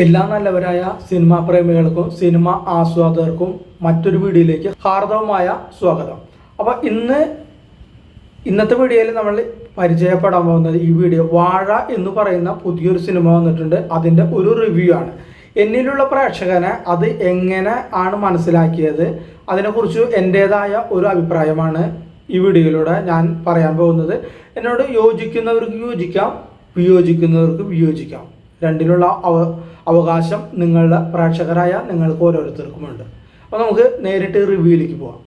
എല്ലാ നല്ലവരായ cinema പ്രേമികൾക്കും cinema ആസ്വാദകർക്കും മറ്റൊരു വീഡിയോയിലേക്ക് ഹാർദവമായ സ്വാഗതം. അപ്പോൾ ഇന്ന് ഇന്നത്തെ വീഡിയോയിൽ നമ്മൾ പരിചയപ്പെടാൻ പോകുന്നത് ഈ വീഡിയോ വാഴ എന്ന് പറയുന്ന പുതിയൊരു സിനിമ വന്നിട്ടുണ്ട്. അതിന്റെ ഒരു റിവ്യൂ ആണ്. എന്നിലുള്ള പ്രേക്ഷകനെ അത് എങ്ങനെ ആണ് മനസ്സിലാക്കിയത് അതിനെക്കുറിച്ച് എന്റേതായ ഒരു അഭിപ്രായമാണ് ഈ വീഡിയോയിലൂടെ ഞാൻ പറയാൻ പോകുന്നത്. എന്നോട് യോജിക്കുന്നവർക്ക് യോജിക്കാം വിയോജിക്കുന്നവർക്ക് വിയോജിക്കാം. രണ്ടിലുള്ള അവ അവകാശം നിങ്ങളുടെ പ്രേക്ഷകരായ നിങ്ങൾക്ക് ഓരോരുത്തർക്കുമുണ്ട്. അപ്പോൾ നമുക്ക് നേരിട്ട് റിവ്യൂയിലേക്ക് പോവാം.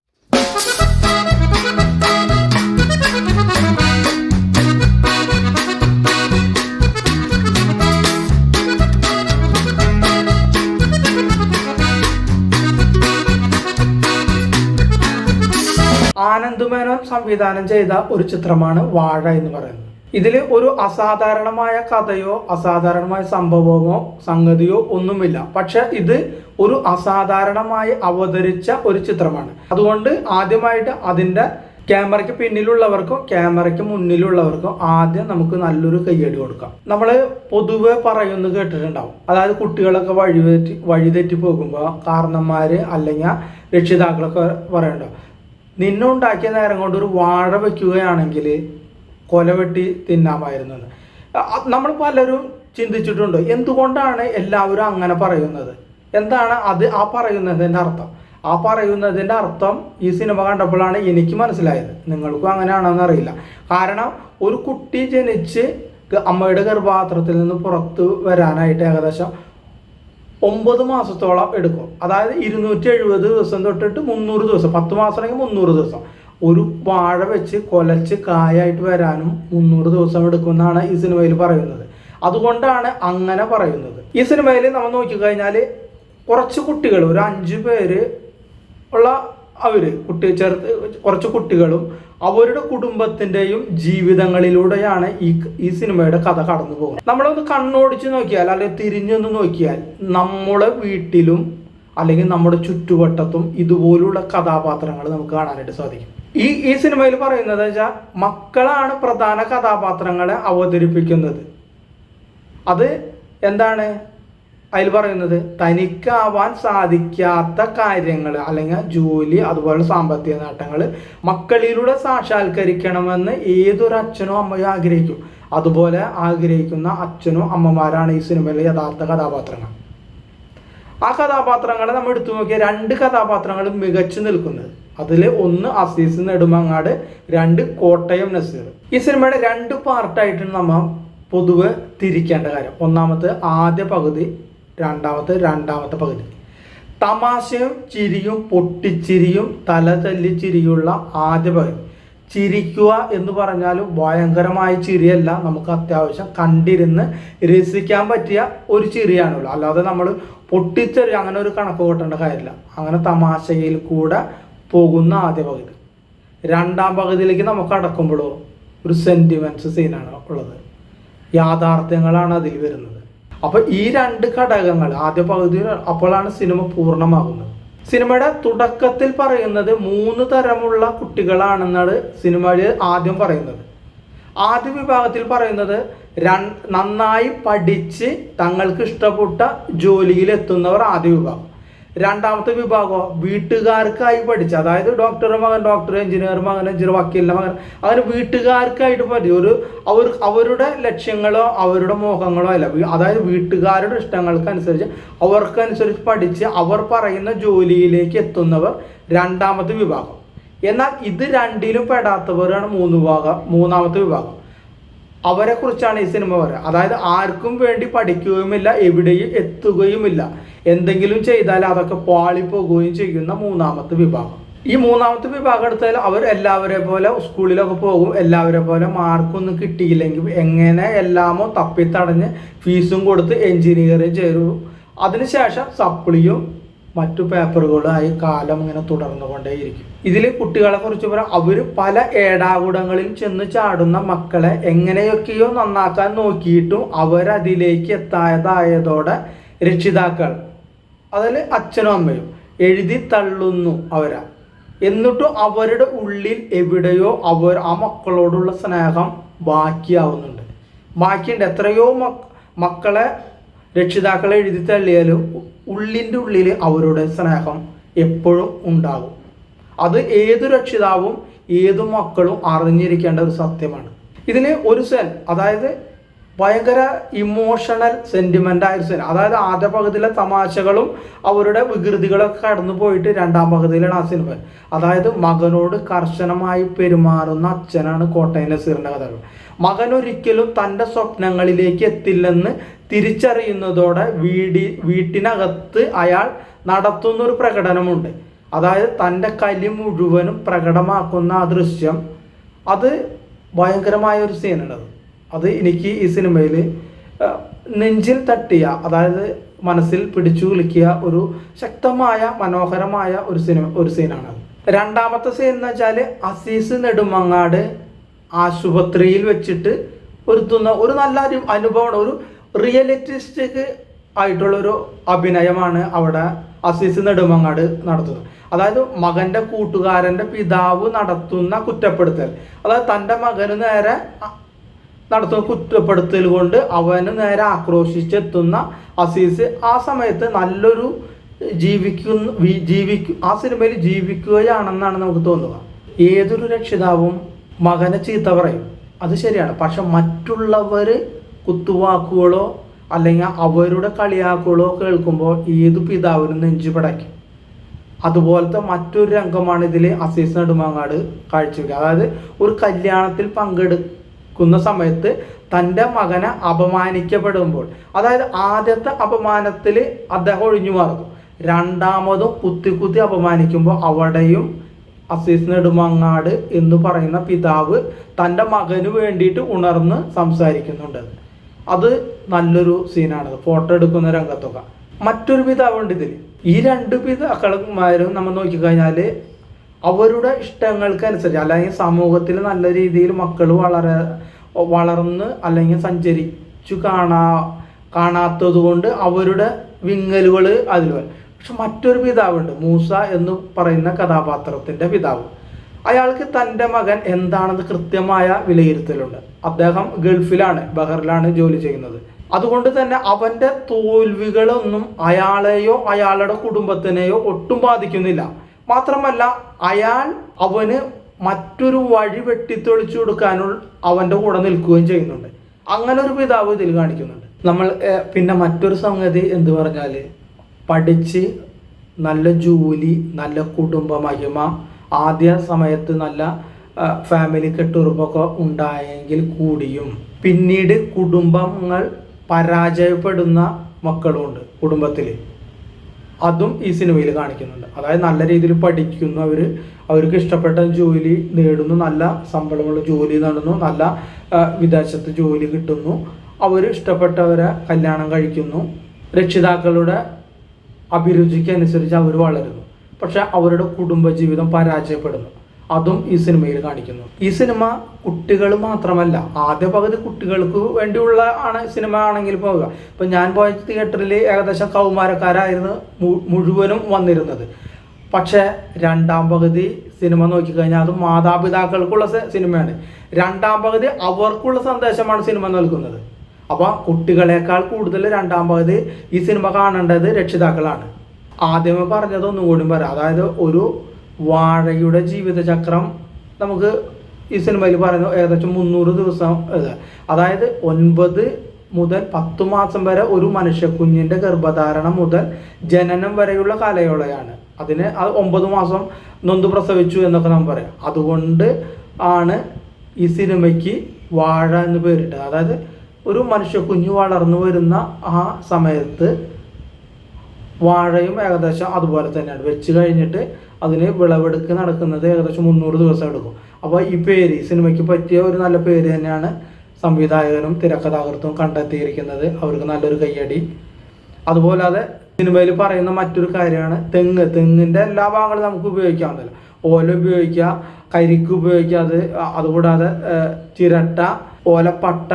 ആനന്ദ് മേനോൻ സംവിധാനം ചെയ്ത ഒരു ചിത്രമാണ് വാഴ എന്ന് പറയുന്നത്. ഇതിൽ ഒരു അസാധാരണമായ കഥയോ അസാധാരണമായ സംഭവമോ സംഗതിയോ ഒന്നുമില്ല. പക്ഷെ ഇത് ഒരു അസാധാരണമായി അവതരിച്ച ഒരു ചിത്രമാണ്. അതുകൊണ്ട് ആദ്യമായിട്ട് അതിന്റെ ക്യാമറയ്ക്ക് പിന്നിലുള്ളവർക്കും ക്യാമറയ്ക്ക് മുന്നിലുള്ളവർക്കും ആദ്യം നമുക്ക് നല്ലൊരു കയ്യടി കൊടുക്കാം. നമ്മൾ പൊതുവെ പറയുന്നത് കേട്ടിട്ടുണ്ടാവും. അതായത് കുട്ടികളൊക്കെ വഴിതെറ്റി വഴിതെറ്റി പോകുമ്പോൾ കാരണന്മാർ അല്ലെങ്കിൽ രക്ഷിതാക്കളൊക്കെ പറയണ്ടോ നിന്നുണ്ടാക്കിയ നേരം കൊണ്ട് ഒരു വാഴ വെക്കുകയാണെങ്കിൽ കൊലവെട്ടി തിന്നാമായിരുന്നു നമ്മൾ പലരും ചിന്തിച്ചിട്ടുണ്ട് എന്തുകൊണ്ടാണ് എല്ലാവരും അങ്ങനെ പറയുന്നത്? എന്താണ് അത് ആ പറയുന്നതിന്റെ അർത്ഥം? ആ പറയുന്നതിന്റെ അർത്ഥം ഈ സിനിമ കണ്ടപ്പോഴാണ് എനിക്ക് മനസ്സിലായത്. നിങ്ങൾക്കും അങ്ങനെയാണെന്ന് അറിയില്ല. കാരണം ഒരു കുട്ടി ജനിച്ച് അമ്മയുടെ ഗർഭപാത്രത്തിൽ നിന്ന് പുറത്തു വരാനായിട്ട് ഏകദേശം ഒമ്പത് മാസത്തോളം എടുക്കും. അതായത് ഇരുന്നൂറ്റി എഴുപത് ദിവസം തൊട്ടിട്ട് മുന്നൂറ് ദിവസം പത്ത് മാസമാണെങ്കിൽ മുന്നൂറ് ദിവസം. ഒരു വാഴ വെച്ച് കൊലച്ച് കായായിട്ട് വരാനും മുന്നൂറ് ദിവസം എടുക്കുമെന്നാണ് ഈ സിനിമയിൽ പറയുന്നത്. അതുകൊണ്ടാണ് അങ്ങനെ പറയുന്നത്. ഈ സിനിമയിൽ നമ്മൾ നോക്കിക്കഴിഞ്ഞാൽ കുറച്ച് കുട്ടികൾ ഒരു അഞ്ച് പേര് ഉള്ള അവർ കുട്ടി ചെറുത്ത് കുറച്ച് കുട്ടികളും അവരുടെ കുടുംബത്തിന്റെയും ജീവിതങ്ങളിലൂടെയാണ് ഈ ഈ സിനിമയുടെ കഥ കടന്നു പോകുന്നത്. നമ്മളൊന്ന് കണ്ണോടിച്ച് നോക്കിയാൽ അല്ലെങ്കിൽ തിരിഞ്ഞൊന്ന് നോക്കിയാൽ നമ്മുടെ വീട്ടിലും അല്ലെങ്കിൽ നമ്മുടെ ചുറ്റുവട്ടത്തും ഇതുപോലുള്ള കഥാപാത്രങ്ങൾ നമുക്ക് കാണാനായിട്ട് സാധിക്കും. ഈ ഈ സിനിമയിൽ പറയുന്നത് വെച്ചാൽ മക്കളാണ് പ്രധാന കഥാപാത്രങ്ങളെ അവതരിപ്പിക്കുന്നത്. അത് എന്താണ്? അതിൽ പറയുന്നത് തനിക്കാവാൻ സാധിക്കാത്ത കാര്യങ്ങൾ അല്ലെങ്കിൽ ജോലി അതുപോലെ സാമ്പത്തിക നേട്ടങ്ങൾ മക്കളിലൂടെ സാക്ഷാത്കരിക്കണമെന്ന് ഏതൊരു അച്ഛനോ അമ്മയും ആഗ്രഹിക്കും. അതുപോലെ ആഗ്രഹിക്കുന്ന അച്ഛനോ അമ്മമാരാണ് ഈ സിനിമയിലെ യഥാർത്ഥ കഥാപാത്രങ്ങൾ. ആ കഥാപാത്രങ്ങളെ നമ്മൾ എടുത്തു നോക്കിയാൽ രണ്ട് കഥാപാത്രങ്ങളും മികച്ചു നിൽക്കുന്നത്. അതിൽ ഒന്ന് അസീസ് നെടുമങ്ങാട് രണ്ട് കോട്ടയം നസീർ. ഈ സിനിമയുടെ രണ്ട് പാർട്ടായിട്ടാണ് നമ്മൾ പൊതുവെ തിരിക്കേണ്ട കാര്യം. ഒന്നാമത്തെ ആദ്യ പകുതി രണ്ടാമത്തെ രണ്ടാമത്തെ പകുതി. തമാശയും ചിരിയും പൊട്ടിച്ചിരിയും തല തല്ലി ചിരിയുള്ള ആദ്യ പകുതി. ചിരിക്കുക എന്ന് പറഞ്ഞാലും ഭയങ്കരമായ ചിരിയല്ല നമുക്ക് അത്യാവശ്യം. കണ്ടിരുന്ന് രസിക്കാൻ പറ്റിയ ഒരു ചിരിയാണുള്ളൂ അല്ലാതെ നമ്മൾ പൊട്ടിച്ചെറിയ അങ്ങനെ ഒരു കണക്ക് കൂട്ടേണ്ട കാര്യമില്ല. അങ്ങനെ തമാശയിൽ കൂടെ പോകുന്ന ആദ്യ പകുതി. രണ്ടാം പകുതിയിലേക്ക് നമുക്ക് അടക്കുമ്പോഴോ ഒരു സെന്റിമെന്റ്സ് സീനാണ് ഉള്ളത്. യാഥാർത്ഥ്യങ്ങളാണ് അതിൽ വരുന്നത്. അപ്പോൾ ഈ രണ്ട് ഘടകങ്ങൾ ആദ്യ പകുതി അപ്പോഴാണ് സിനിമ പൂർണമാകുന്നത്. സിനിമയുടെ തുടക്കത്തിൽ പറയുന്നത് മൂന്ന് തരമുള്ള കുട്ടികളാണെന്നാണ് സിനിമയിൽ ആദ്യം പറയുന്നത്. ആദ്യ വിഭാഗത്തിൽ പറയുന്നത് നന്നായി പഠിച്ച് തങ്ങൾക്ക് ഇഷ്ടപ്പെട്ട ജോലിയിൽ എത്തുന്നവർ ആദ്യ വിഭാഗം. രണ്ടാമത്തെ വിഭാഗം വീട്ടുകാർക്കായി പഠിച്ച അതായത് ഡോക്ടർ മകൻ ഡോക്ടർ എഞ്ചിനീയർ മകൻ എഞ്ചിനീയർ വക്കീലിന്റെ മകൻ അങ്ങനെ വീട്ടുകാർക്കായിട്ട് പഠിച്ച ഒരു അവർ അവരുടെ ലക്ഷ്യങ്ങളോ അവരുടെ മോഹങ്ങളോ അല്ല. അതായത് വീട്ടുകാരുടെ ഇഷ്ടങ്ങൾക്കനുസരിച്ച് അവർക്കനുസരിച്ച് പഠിച്ച് അവർ പറയുന്ന ജോലിയിലേക്ക് എത്തുന്നവർ രണ്ടാമത്തെ വിഭാഗം. എന്നാൽ ഇത് രണ്ടിലും പെടാത്തവരാണ് മൂന്ന് വിഭാഗം മൂന്നാമത്തെ വിഭാഗം. അവരെ കുറിച്ചാണ് ഈ സിനിമ പറയുക. അതായത് ആർക്കും വേണ്ടി പഠിക്കുകയുമില്ല എവിടെയും എത്തുകയുമില്ല. എന്തെങ്കിലും ചെയ്താൽ അതൊക്കെ പാളിപ്പോകുകയും ചെയ്യുന്ന മൂന്നാമത്തെ വിഭാഗം. ഈ മൂന്നാമത്തെ വിഭാഗം എടുത്താൽ അവർ എല്ലാവരെ പോലെ സ്കൂളിലൊക്കെ പോകും എല്ലാവരെ പോലെ മാർക്കൊന്നും കിട്ടിയില്ലെങ്കിൽ എങ്ങനെ എല്ലാമോ തപ്പിത്തടഞ്ഞ് ഫീസും കൊടുത്ത് എൻജിനീയറിങ് ചേരും. അതിനുശേഷം സപ്ലിയും മറ്റു പേപ്പറുകളായി കാലം ഇങ്ങനെ തുടർന്നുകൊണ്ടേയിരിക്കും. ഇതിൽ കുട്ടികളെ കുറിച്ച് പറയാം അവർ പല ഏടാകുടങ്ങളിൽ ചെന്ന് ചാടുന്ന മക്കളെ എങ്ങനെയൊക്കെയോ നന്നാക്കാൻ നോക്കിയിട്ടും അവരതിലേക്ക് എത്തായതായതോടെ രക്ഷിതാക്കൾ അതിൽ അച്ഛനും അമ്മയും എഴുതി തള്ളുന്നു അവരാ. എന്നിട്ടും അവരുടെ ഉള്ളിൽ എവിടെയോ അവർ ആ മക്കളോടുള്ള സ്നേഹം ബാക്കിയാവുന്നുണ്ട്. ബാക്കിയുണ്ട്. എത്രയോ മക്കളെ രക്ഷിതാക്കളെ എഴുതി തള്ളിയാലും ഉള്ളിന്റെ ഉള്ളിൽ അവരുടെ സ്നേഹം എപ്പോഴും ഉണ്ടാകും. അത് ഏതു രക്ഷിതാവും ഏതു മക്കളും അറിഞ്ഞിരിക്കേണ്ട ഒരു സത്യമാണ്. ഇതിന് ഒരു സെൽ അതായത് ഭയങ്കര ഇമോഷണൽ സെന്റിമെന്റ് ആയ സിനിമ അതായത് ആദ്യ പകുതിയിലെ തമാശകളും അവരുടെ വികൃതികളൊക്കെ കടന്നു പോയിട്ട് രണ്ടാം പകുതിയിലാണ് ആ സിനിമ അതായത് മകനോട് കർശനമായി പെരുമാറുന്ന അച്ഛനാണ് കോട്ടയം നസീറിന്റെ കഥകൾ മകൻ ഒരിക്കലും തന്റെ സ്വപ്നങ്ങളിലേക്ക് എത്തില്ലെന്ന് തിരിച്ചറിയുന്നതോടെ വീടി വീട്ടിനകത്ത് അയാൾ നടത്തുന്ന ഒരു പ്രകടനമുണ്ട്. അതായത് തന്റെ കലി മുഴുവനും പ്രകടമാക്കുന്ന ആ ദൃശ്യം അത് ഭയങ്കരമായ ഒരു സീനാണത് അത് എനിക്ക് ഈ സിനിമയിൽ നെഞ്ചിൽ തട്ടിയ അതായത് മനസ്സിൽ പിടിച്ചു കുലുക്കിയ ഒരു ശക്തമായ മനോഹരമായ ഒരു സിനിമ ഒരു സീനാണ് രണ്ടാമത്തെ സീൻ എന്ന് വെച്ചാൽ അസീസ് നെടുമങ്ങാട് ആശുപത്രിയിൽ വെച്ചിട്ട് ഒരുത്തുന്ന ഒരു നല്ല അനുഭവമാണ്. ഒരു റിയലിറ്റിസ്റ്റിക് ആയിട്ടുള്ള ഒരു അഭിനയമാണ് അവിടെ അസീസ് നെടുമങ്ങാട് നടത്തുന്നത്. അതായത് മകന്റെ കൂട്ടുകാരന്റെ പിതാവ് നടത്തുന്ന കുറ്റപ്പെടുത്തൽ. അതായത് തന്റെ മകന് നേരെ നടത്തുന്ന കുറ്റപ്പെടുത്തൽ കൊണ്ട് അവന് നേരെ ആക്രോശിച്ചെത്തുന്ന അസീസ് ആ സമയത്ത് നല്ലൊരു ജീവിക്കുന്ന ജീവിക്കും ആ സിനിമയിൽ ജീവിക്കുകയാണെന്നാണ് നമുക്ക് തോന്നുക. ഏതൊരു രക്ഷിതാവും മകനെ ചീത്ത പറയും. അത് ശരിയാണ്. പക്ഷെ മറ്റുള്ളവർ കുത്തുവാക്കുകളോ അല്ലെങ്കിൽ അവരുടെ കളിയാക്കുകളോ കേൾക്കുമ്പോൾ ഏത് പിതാവിനും നെഞ്ചു പടയ്ക്കും. അതുപോലത്തെ മറ്റൊരു രംഗമാണ് ഇതിൽ അസീസ് നെടുമാങ്ങാട് കാഴ്ചവെക്കുക. അതായത് ഒരു കല്യാണത്തിൽ പങ്കെടുക്കുന്ന സമയത്ത് തന്റെ മകനെ അപമാനിക്കപ്പെടുമ്പോൾ അതായത് ആദ്യത്തെ അപമാനത്തിൽ അദ്ദേഹം ഒഴിഞ്ഞു മാറുന്നു. രണ്ടാമതും കുത്തി കുത്തി അപമാനിക്കുമ്പോൾ അവിടെയും അസീസ് നെടുമങ്ങാട് എന്ന് പറയുന്ന പിതാവ് തന്റെ മകന് വേണ്ടിയിട്ട് ഉണർന്ന് സംസാരിക്കുന്നുണ്ട്. അത് നല്ലൊരു സീനാണ് ഫോട്ടോ എടുക്കുന്ന രംഗത്തൊക്കെ മറ്റൊരു പിതാവുണ്ട് ഇതിൽ ഈ രണ്ട് പിതാക്കളുമാരും നമ്മൾ നോക്കിക്കഴിഞ്ഞാൽ അവരുടെ ഇഷ്ടങ്ങൾക്ക് അനുസരിച്ച് അല്ലെങ്കിൽ സമൂഹത്തിൽ നല്ല രീതിയിൽ മക്കൾ വളര വളർന്ന് അല്ലെങ്കിൽ സഞ്ചരിച്ചു കാണാ കാണാത്തത് കൊണ്ട് അവരുടെ വിങ്ങലുകൾ അതിൽ വരും. പക്ഷെ മറ്റൊരു പിതാവുണ്ട് മൂസ എന്ന് പറയുന്ന കഥാപാത്രത്തിന്റെ പിതാവ്. അയാൾക്ക് തന്റെ മകൻ എന്താണെന്ന് കൃത്യമായ വിലയിരുത്തലുണ്ട്. അദ്ദേഹം ഗൾഫിലാണ് ബഹറിലാണ് ജോലി ചെയ്യുന്നത്. അതുകൊണ്ട് തന്നെ അവന്റെ തോൽവികളൊന്നും അയാളെയോ അയാളുടെ കുടുംബത്തിനെയോ ഒട്ടും ബാധിക്കുന്നില്ല. മാത്രമല്ല അയാൾ അവന് മറ്റൊരു വഴി വെട്ടിത്തെളിച്ചു കൊടുക്കാനുള്ള അവന്റെ കൂടെ നിൽക്കുകയും ചെയ്യുന്നുണ്ട്. അങ്ങനെ ഒരു പിതാവ് ഇതിൽ കാണിക്കുന്നുണ്ട്. നമ്മൾ പിന്നെ മറ്റൊരു സംഗതി എന്ത് പറഞ്ഞാൽ പഠിച്ച് നല്ല ജോലി നല്ല കുടുംബ മഹിമ ആദ്യ സമയത്ത് നല്ല ഫാമിലി കെട്ടുറപ്പൊക്കെ ഉണ്ടായെങ്കിൽ കൂടിയും. പിന്നീട് കുടുംബങ്ങൾ പരാജയപ്പെടുന്ന മക്കളുണ്ട് കുടുംബത്തിൽ അതും ഈ സിനിമയിൽ കാണിക്കുന്നുണ്ട്. അതായത് നല്ല രീതിയിൽ പഠിക്കുന്നു അവർ അവർക്ക് ഇഷ്ടപ്പെട്ട ജോലി നേടുന്നു. നല്ല ശമ്പളമുള്ള ജോലി നേടുന്നു. നല്ല വിദേശത്ത് ജോലി കിട്ടുന്നു. അവർ ഇഷ്ടപ്പെട്ടവരെ കല്യാണം കഴിക്കുന്നു. രക്ഷിതാക്കളുടെ അഭിരുചിക്ക് അനുസരിച്ച് അവർ വളരുന്നു. പക്ഷെ അവരുടെ കുടുംബജീവിതം പരാജയപ്പെടുന്നു. അതും ഈ സിനിമയിൽ കാണിക്കുന്നു. ഈ സിനിമ കുട്ടികൾ മാത്രമല്ല ആദ്യ പകുതി കുട്ടികൾക്ക് വേണ്ടിയുള്ള ആണ് സിനിമ ആണെങ്കിൽ പോവുക. ഇപ്പം ഞാൻ പോയ തിയേറ്ററിൽ ഏകദേശം കൗമാരക്കാരായിരുന്നു മുഴുവനും വന്നിരുന്നത്. പക്ഷേ രണ്ടാം പകുതി സിനിമ നോക്കിക്കഴിഞ്ഞാൽ അത് മാതാപിതാക്കൾക്കുള്ള സിനിമയാണ്. രണ്ടാം പകുതി അവർക്കുള്ള സന്ദേശമാണ് സിനിമ നൽകുന്നത്. അപ്പോൾ കുട്ടികളെക്കാൾ കൂടുതൽ രണ്ടാം പകുതി ഈ സിനിമ കാണേണ്ടത് രക്ഷിതാക്കളാണ്. ആദ്യമേ പറഞ്ഞത് ഒന്നുകൂടി പറയാം. അതായത് ഒരു വാഴയുടെ ജീവിതചക്രം നമുക്ക് ഈ സിനിമയിൽ പറയുന്നു ഏകദേശം മുന്നൂറ് ദിവസം അതായത് ഒൻപത് മുതൽ പത്തു മാസം വരെ ഒരു മനുഷ്യക്കുഞ്ഞിന്റെ ഗർഭധാരണം മുതൽ ജനനം വരെയുള്ള കാലയളയാണ് അതിന് അത് ഒമ്പത് മാസം നൊന്ത് പ്രസവിച്ചു എന്നൊക്കെ നമ്മൾ പറയാം. അതുകൊണ്ട് ആണ് ഈ സിനിമയ്ക്ക് വാഴ എന്ന് പേരിട്ടത്. അതായത് ഒരു മനുഷ്യക്കുഞ്ഞ് വളർന്നു വരുന്ന ആ സമയത്ത് വാഴയും ഏകദേശം അതുപോലെ തന്നെയാണ്. വെച്ച് കഴിഞ്ഞിട്ട് അതിന് വിളവെടുക്ക് നടക്കുന്നത് ഏകദേശം മുന്നൂറ് ദിവസം എടുക്കും. അപ്പോൾ ഈ പേര് സിനിമയ്ക്ക് പറ്റിയ ഒരു നല്ല പേര് തന്നെയാണ് സംവിധായകനും തിരക്കഥാകൃത്തും കണ്ടെത്തിയിരിക്കുന്നത്. അവർക്ക് നല്ലൊരു കയ്യടി. അതുപോലാതെ സിനിമയിൽ പറയുന്ന മറ്റൊരു കാര്യമാണ് തെങ്ങ്. തെങ്ങിന്റെ എല്ലാ ഭാഗങ്ങളും നമുക്ക് ഉപയോഗിക്കാവുന്നതല്ല. ഓല ഉപയോഗിക്കുക കരിക്ക് ഉപയോഗിക്കുക അത് അതുകൂടാതെ ചിരട്ട ഓലപ്പട്ട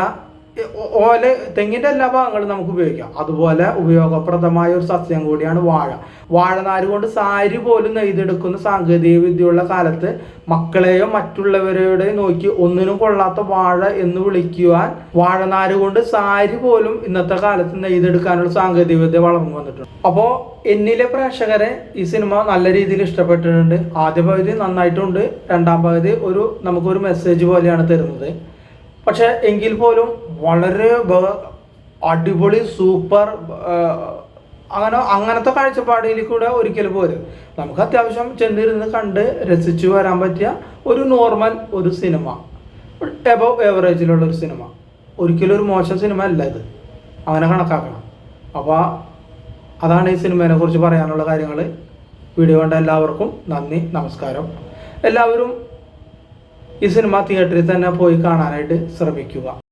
ഓല തെങ്ങിന്റെ എല്ലാ ഭാഗങ്ങളും നമുക്ക് ഉപയോഗിക്കാം. അതുപോലെ ഉപയോഗപ്രദമായ ഒരു സസ്യം കൂടിയാണ് വാഴ. വാഴനാര് കൊണ്ട് സാരി പോലും നെയ്തെടുക്കുന്ന സാങ്കേതിക വിദ്യയുള്ള കാലത്ത് മക്കളെയോ മറ്റുള്ളവരെയോ നോക്കി ഒന്നിനും കൊള്ളാത്ത വാഴ എന്ന് വിളിക്കുവാൻ വാഴനാര് കൊണ്ട് സാരി പോലും ഇന്നത്തെ കാലത്ത് നെയ്തെടുക്കാനുള്ള സാങ്കേതിക വിദ്യ വളർന്നു വന്നിട്ടുണ്ട്. അപ്പോൾ എന്നിലെ പ്രേക്ഷകരെ ഈ സിനിമ നല്ല രീതിയിൽ ഇഷ്ടപ്പെട്ടിട്ടുണ്ട്. ആദ്യ പകുതി നന്നായിട്ടുണ്ട്. രണ്ടാം പകുതി ഒരു നമുക്കൊരു മെസ്സേജ് പോലെയാണ് തരുന്നത്. പക്ഷെ എങ്കിൽ പോലും വളരെ അടിപൊളി സൂപ്പർ അങ്ങനെ അങ്ങനത്തെ കാഴ്ചപ്പാടിൽ കൂടെ ഒരിക്കൽ പോലെ നമുക്ക് അത്യാവശ്യം ചെന്നിരുന്ന് കണ്ട് രസിച്ചു വരാൻ പറ്റിയ ഒരു നോർമൽ ഒരു സിനിമ. എബവ് എവറേജിലുള്ള ഒരു സിനിമ. ഒരിക്കലും ഒരു മോശം സിനിമ അല്ല ഇത്. അങ്ങനെ കണക്കാക്കണം. അപ്പോൾ അതാണ് ഈ സിനിമയെ കുറിച്ച് പറയാനുള്ള കാര്യങ്ങൾ വീഡിയോ കണ്ട എല്ലാവർക്കും നന്ദി നമസ്കാരം. എല്ലാവരും ഈ സിനിമ തിയേറ്ററിൽ തന്നെ പോയി കാണാനായിട്ട് ശ്രമിക്കുക.